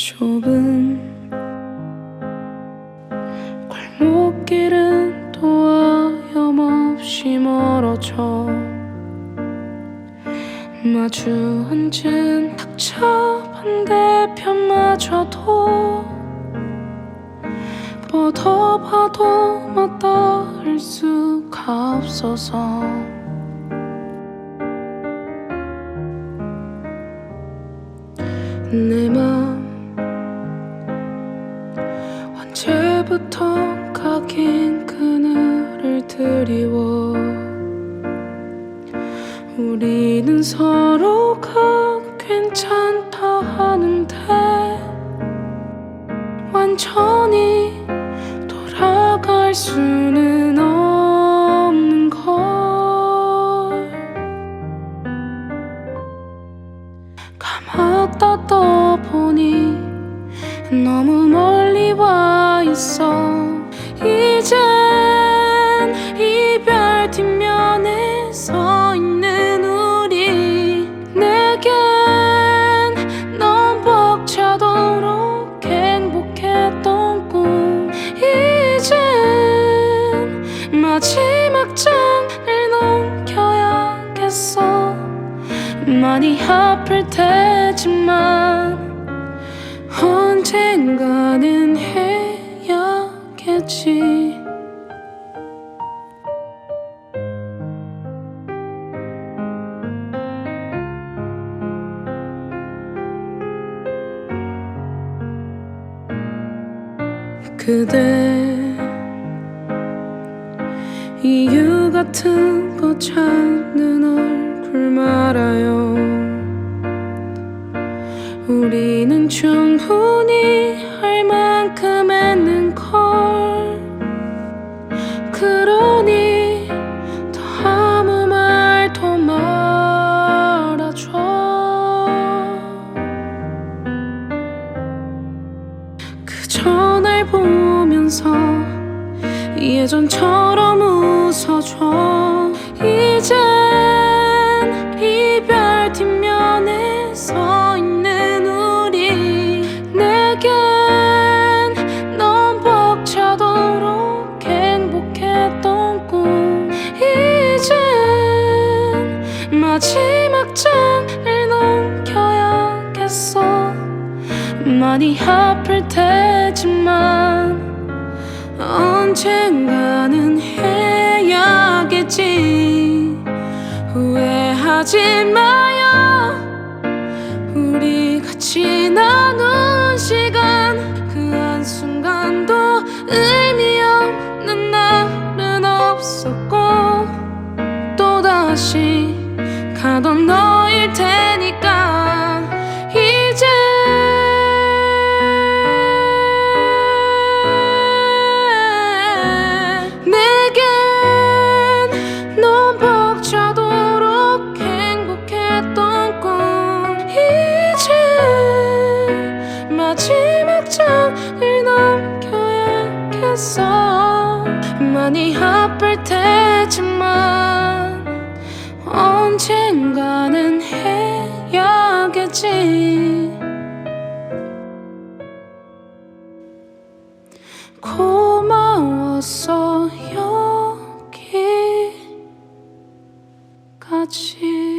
좁은 골목길은 또 하염없이 멀어져 마주 앉은 탁차 반대편마저도 뻗어봐도 마다할 수가 없어서 내맘 언제부턴가 긴 그늘을 드리워. 우리는 서로가 괜찮다 하는데 완전히 돌아갈 수는 없는 걸. 감았다 떠보니 너무 와 있어. 이젠 이별 뒷면에 서 있는 우리 내겐 넌 벅차도록 행복했던 꿈. 이젠 마지막 장을 넘겨야겠어. 많이 아플 테지만 언젠가는 해야겠지. 그대 이유 같은 거 찾는 얼굴 말아요. 우리는 충분히 할 만큼 했는 걸 그러니 더 아무 말도 말아줘. 그저 날 보면서 예전처럼 웃어줘. 이젠 막 장을 넘겨야겠어. 많이 아플 테지만 언젠가는 해야겠지. 후회하지 마요. 우리 같이 나눈 가던 너일 테니까 이제 내겐 넌 벅차도록 행복했던 꿈 이제 마지막 장을 넘겨야겠어. 많이 아플 테지만 언젠가는 해야겠지. 고마웠어 여기까지